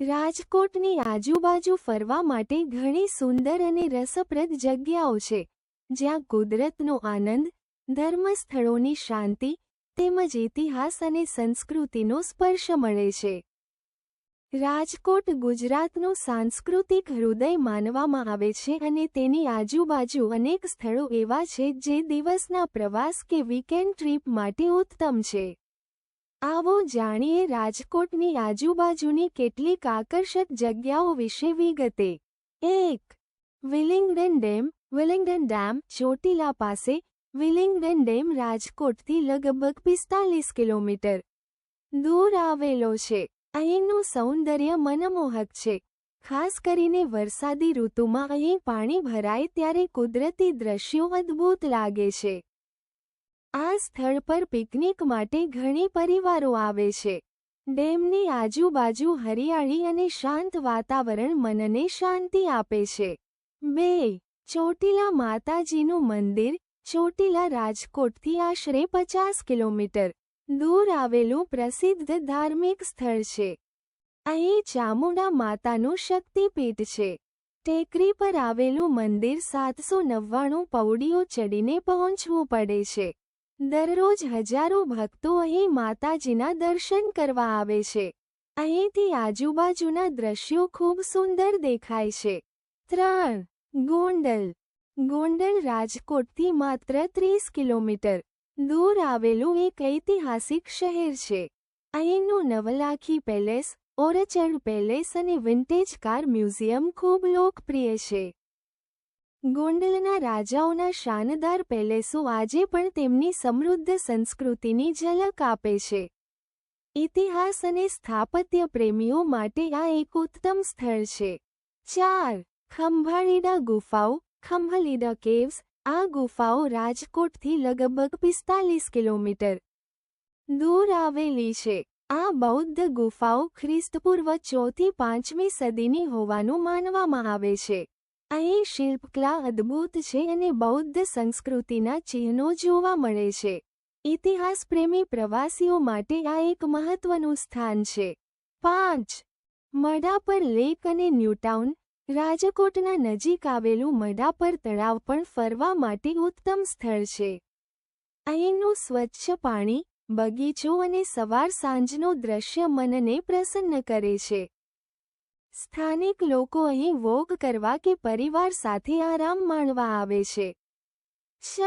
રાજકોટની આજુબાજુ ફરવા માટે ઘણી સુંદર અને રસપ્રદ જગ્યાઓ છે, જ્યાં કુદરતનો આનંદ, ધર્મસ્થળોની શાંતિ, તેમજ ઇતિહાસ અને સંસ્કૃતિનો સ્પર્શ મળે છે. રાજકોટ ગુજરાતનું સાંસ્કૃતિક હૃદય માનવામાં આવે છે અને તેની આજુબાજુ અનેક સ્થળો એવા છે જે દિવસના પ્રવાસ કે વીકેન્ડ ટ્રીપ માટે ઉત્તમ છે. આવો જાણીએ રાજકોટની આજુબાજુની કેટલીક આકર્ષક જગ્યાઓ વિશે વિગતે. એક, Willingdon dam. Willingdon dam Chotila પાસે. વિલિંગડન ડેમ રાજકોટથી લગભગ પિસ્તાલીસ કિલોમીટર દૂર આવેલો છે. અહીંનું સૌંદર્ય મનમોહક છે. ખાસ કરીને વરસાદી ઋતુમાં અહીં પાણી ભરાય ત્યારે કુદરતી દ્રશ્યો અદ્ભુત લાગે છે. આ સ્થળ પર પિકનિક માટે ઘણી પરિવારો આવે છે. ડેમની આજુબાજુ હરિયાળી અને શાંત વાતાવરણ મનને શાંતિ આપે છે. બે, ચોટીલા માતાજીનું મંદિર, ચોટીલા રાજકોટથી આશરે પચાસ કિલોમીટર દૂર આવેલું પ્રસિદ્ધ ધાર્મિક સ્થળ છે. અહીં ચામુંડા માતાનું શક્તિપીઠ છે. ટેકરી પર આવેલું મંદિર સાતસો નવ્વાણું પૌડીઓ ચડીને પહોંચવું પડે છે. દરરોજ હજારો ભક્તો અહીં માતાજીના દર્શન કરવા આવે છે. અહીંથી આજુબાજુના દ્રશ્યો ખૂબ સુંદર દેખાય છે. ત્રણ, ગોંડલ. ગોંડલ રાજકોટથી માત્ર ત્રીસ કિલોમીટર દૂર આવેલું એક ઐતિહાસિક શહેર છે. અહીંનું નવલાખી પેલેસ ઓરચર્ડ પેલેસ અને વિન્ટેજ કાર મ્યુઝિયમ ખૂબ લોકપ્રિય છે. ગોંડલના રાજાઓના શાનદાર પેલેસો આજે પણ તેમની સમૃદ્ધ સંસ્કૃતિની ઝલક આપે છે. ઇતિહાસ અને સ્થાપત્ય પ્રેમીઓ માટે આ એક ઉત્તમ સ્થળ છે. ચાર, ખંભાળીડા ગુફાઓ ખંભલીડા કેવ્સ, આ ગુફાઓ રાજકોટથી લગભગ પિસ્તાલીસ કિલોમીટર દૂર આવેલી છે. આ બૌદ્ધ ગુફાઓ ખ્રિસ્તપૂર્વ ચોથી પાંચમી સદીની હોવાનું માનવામાં આવે છે. અહીં શિલ્પકલા, અદ્ભુત છે અને બૌદ્ધ સંસ્કૃતિના ચિહ્નો જોવા મળે છે. ઇતિહાસ પ્રેમી પ્રવાસીઓ માટે આ એક મહત્વનું સ્થાન છે. પાંચ. મડાપર લેક અને ન્યૂટાઉન, રાજકોટના નજીક આવેલું મડાપર તળાવ પણ ફરવા માટે ઉત્તમ સ્થળ છે. અહીંનું સ્વચ્છ પાણી, બગીચો અને સવાર સાંજનો દ્રશ્ય મનને પ્રસન્ન કરે છે. સ્થાનિક લોકો અહીં વોક કરવા કે પરિવાર સાથે આરામ માણવા આવે છે. છ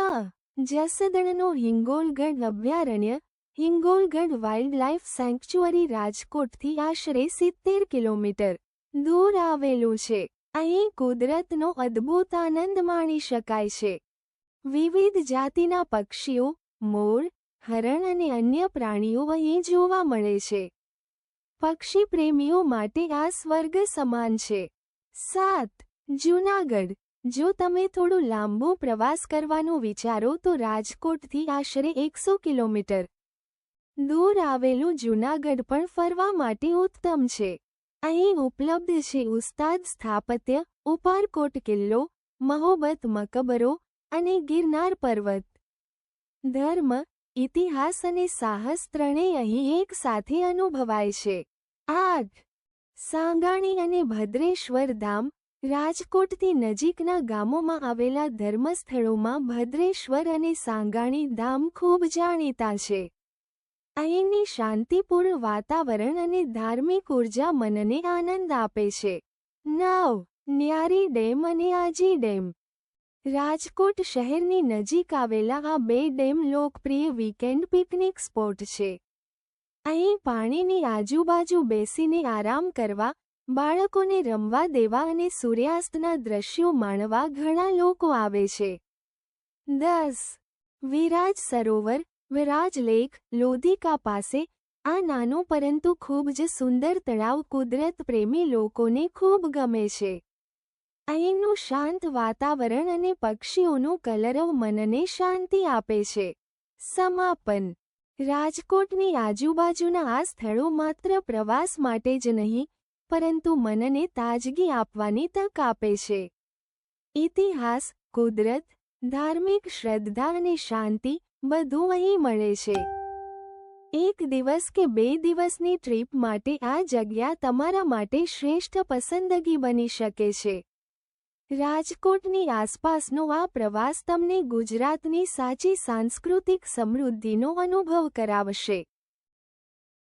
જસદણનો હિંગોલગઢ અભયારણ્ય, હિંગોલગઢ વાઇલ્ડલાઇફ સેન્ક્ચ્યુઅરી રાજકોટથી આશરે સિત્તેર કિલોમીટર દૂર આવેલું છે. અહીં કુદરતનો અદ્ભુત આનંદ માણી શકાય છે. વિવિધ જાતિના પક્ષીઓ, મોર, હરણ અને અન્ય પ્રાણીઓ અહીં જોવા મળે છે. પક્ષી પ્રેમીઓ માટે આ સ્વર્ગ સમાન છે. સાત, જૂનાગઢ. જો તમે થોડું લાંબો પ્રવાસ કરવાનું વિચારો, તો રાજકોટથી આશરે એકસો કિલોમીટર દૂર આવેલું જૂનાગઢ પણ ફરવા માટે ઉત્તમ છે. અહીં ઉપલબ્ધ છે ઉસ્તાદ સ્થાપત્ય, ઉપારકોટ કિલ્લો, મહોબત મકબરો અને ગિરનાર પર્વત. ધર્મ ઇતિહાસ અને સાહસ ત્રણેય અહીં એક સાથે અનુભવાય છે. આઠ સાંગાણી અને ભદ્રેશ્વર ધામ, રાજકોટથી નજીકના ગામોમાં આવેલા ધર્મસ્થળોમાં ભદ્રેશ્વર અને સાંગાણી ધામ ખૂબ જાણીતા છે. અહીંની શાંતિપૂર્ણ વાતાવરણ અને ધાર્મિક ઊર્જા મનને આનંદ આપે છે. નવ, ન્યારી ડેમ અને આજી ડેમ. રાજકોટ શહેરની નજીક આવેલા આ બે ડેમ લોકપ્રિય વીકેન્ડ પિકનિક સ્પોટ છે. અહીં પાણીની આજુબાજુ બેસીને આરામ કરવા, બાળકોને રમવા દેવા અને સૂર્યાસ્તના દ્રશ્યો માણવા ઘણા લોકો આવે છે. દસ, વિરાજ સરોવર, વિરાજ લેક, લોધિકા પાસે, આ નાનું પરંતુ ખૂબ જ સુંદર તળાવ કુદરત પ્રેમી લોકોને ખૂબ ગમે છે. અહીંનું શાંત વાતાવરણ અને પક્ષીઓનું કલરવ મનને શાંતિ આપે છે. સમાપન. રાજકોટની આજુબાજુના આ સ્થળો માત્ર પ્રવાસ માટે જ નહીં, પરંતુ મનને તાજગી આપવાની તક આપે છે. ઇતિહાસ, કુદરત, ધાર્મિક શ્રદ્ધા અને શાંતિ બધું અહીં મળે છે. એક દિવસ કે બે દિવસની ટ્રીપ માટે આ જગ્યા તમારા માટે શ્રેષ્ઠ પસંદગી બની શકે છે. રાજકોટની આસપાસનો આ પ્રવાસ તમને ગુજરાતની સાચી સાંસ્કૃતિક સમૃદ્ધિનો અનુભવ કરાવશે.